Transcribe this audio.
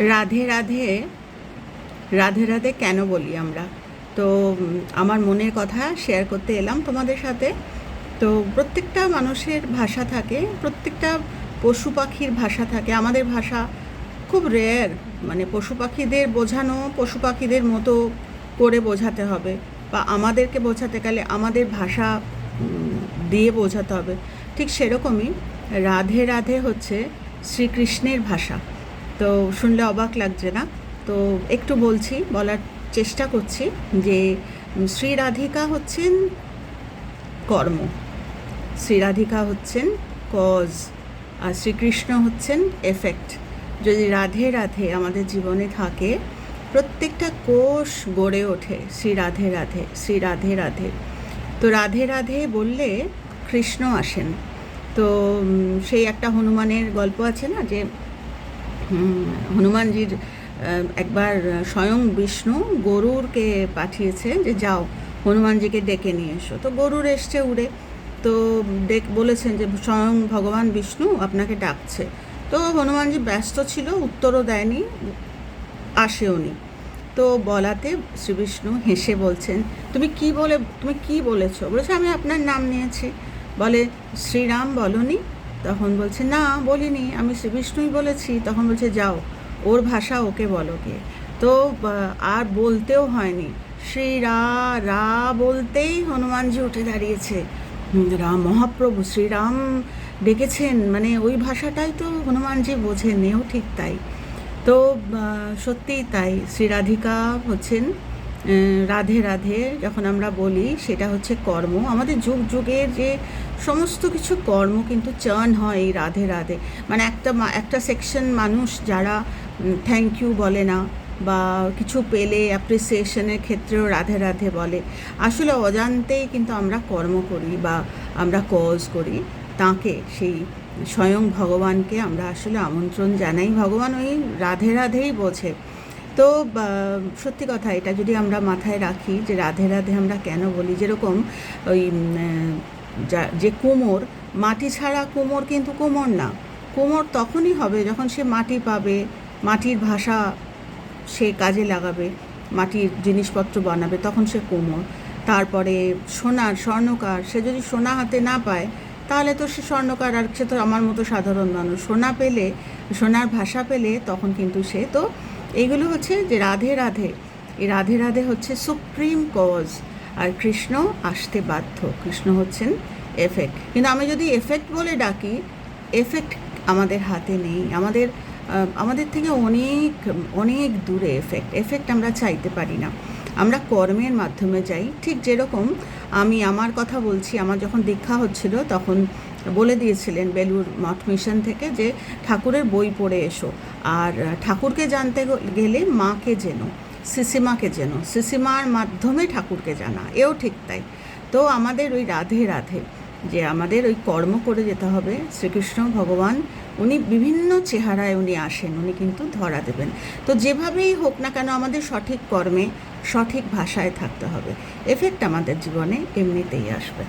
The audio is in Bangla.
রাধে রাধে রাধে রাধে কেন বলি আমরা? তো, আমার মনের কথা শেয়ার করতে এলাম তোমাদের সাথে। তো, প্রত্যেকটা মানুষের ভাষা থাকে, প্রত্যেকটা পশু পাখির ভাষা থাকে। আমাদের ভাষা খুব রেয়ার মানে পশু পাখিদের বোঝানো, পশু পাখিদের মতো করে বোঝাতে হবে। বা আমাদেরকে বোঝাতে গেলে আমাদের ভাষা দিয়ে বোঝাতে হবে। ঠিক সেরকমই রাধে রাধে হচ্ছে শ্রীকৃষ্ণের ভাষা। তো শুনলে অবাক লাগছে না? তো একটু বলছি, বলার চেষ্টা করছি যে শ্রী রাধিকা হচ্ছেন কর্ম। শ্রী রাধিকা হচ্ছেন কজ আর শ্রীকৃষ্ণ হচ্ছেন এফেক্ট যদি রাধে রাধে আমাদের জীবনে থাকে, প্রত্যেকটা কোষ গড়ে ওঠে শ্রী রাধে রাধে, শ্রী রাধে রাধে। তো রাধে রাধে বললে কৃষ্ণ আসেন। তো সেই একটা হনুমানের গল্প আছে না যে হনুমানজির একবার স্বয়ং বিষ্ণু গরুরকে পাঠিয়েছে যে যাও, হনুমানজিকে ডেকে নিয়ে এসো। তো গরুর এসছে উড়ে। তো ডেক, বলেছেন যে স্বয়ং ভগবান বিষ্ণু আপনাকে ডাকছে। তো হনুমানজি ব্যস্ত ছিল, উত্তরও দেয়নি আসেওনি তো বলাতে শ্রী বিষ্ণু হেসে বলছেন, তুমি কি বলে, তুমি কি বলেছ? বলেছে, আমি আপনার নাম নিয়েছি। বলে, শ্রীরাম বলনি তখন বলছে, না, বলিনি, আমি শ্রীবিষ্ণুই বলেছি। তখন বলছে, যাও, ওর ভাষা ওকে বলো কে। তো আর বলতেও হয়নি। শ্রী রা রা বলতেই হনুমানজি উঠে দাঁড়িয়েছে। রাম মহাপ্রভু, শ্রীরাম ডেকেছেন। মানে ওই ভাষাটাই তো হনুমানজি বোঝেন, এও ঠিক তাই। তো সত্যিই তাই। শ্রী রাধিকা হচ্ছেন রাধে রাধে যখন আমরা বলি, সেটা হচ্ছে কর্ম। আমাদের যুগ যুগের যে সমস্ত কিছু কর্ম কিন্তু চার্ন হয় এই রাধে রাধে। মানে একটা একটা সেকশন মানুষ যারা থ্যাংক ইউ বলে না, বা কিছু পেলে অ্যাপ্রিসিয়েশনের ক্ষেত্রেও রাধে রাধে বলে। আসলে অজান্তেই কিন্তু আমরা কর্ম করি বা আমরা কজ করি। তাকে, সেই স্বয়ং ভগবানকে আমরা আসলে আমন্ত্রণ জানাই। ভগবান ওই রাধে রাধেই বোঝে। তো সত্যি কথা এটা যদি আমরা মাথায় রাখি যে রাধে রাধে আমরা কেন বলি, যেরকম ওই যে কুমোর, মাটি ছাড়া কুমোর কিন্তু কুমোর না। কুমোর তখনই হবে যখন সে মাটি পাবে, মাটির ভাষা সে কাজে লাগাবে, মাটির জিনিসপত্র বানাবে, তখন সে কুমোর। তারপরে সোনার স্বর্ণকার, সে যদি সোনা হাতে না পায়, তাহলে তো সে স্বর্ণকার আর সে তো আমার মতো সাধারণ মানুষ। সোনা পেলে, সোনার ভাষা পেলে তখন কিন্তু সে তো এইগুলো হচ্ছে যে রাধে রাধে। এই রাধে রাধে হচ্ছে সুপ্রিম কজ। আর কৃষ্ণ আসতে বাধ্য। কৃষ্ণ হচ্ছেন এফেক্ট। কিন্তু আমি যদি এফেক্ট বলে ডাকি, এফেক্ট আমাদের হাতে নেই। আমাদের আমাদের থেকে অনেক অনেক দূরে এফেক্ট। এফেক্ট আমরা চাইতে পারি না। আমরা কর্মের মাধ্যমে যাই। ঠিক যেরকম আমি আমার কথা বলছি, আমার যখন দীক্ষা হচ্ছিল তখন বলে দিয়েছিলেন বেলুর মঠ মিশন থেকে যে ঠাকুরের বই পড়ে এসো। আর ঠাকুরকে জানতে গেলে মাকে জেনো সিসিমাকে জেনো সিসিমার মাধ্যমে ঠাকুরকে জানা, এও ঠিক তাই। তো আমাদের ওই রাধে রাধে, যে আমাদের ওই কর্ম করে যেতে হবে, শ্রীকৃষ্ণ ভগবান, উনি বিভিন্ন চেহারায় উনি আসেন, উনি কিন্তু ধরা দেবেন। তো যেভাবেই হোক না কেন আমাদের সঠিক কর্মে, সঠিক ভাষায় থাকতে হবে। এফেক্ট আমাদের জীবনে এমনিতেই আসবে।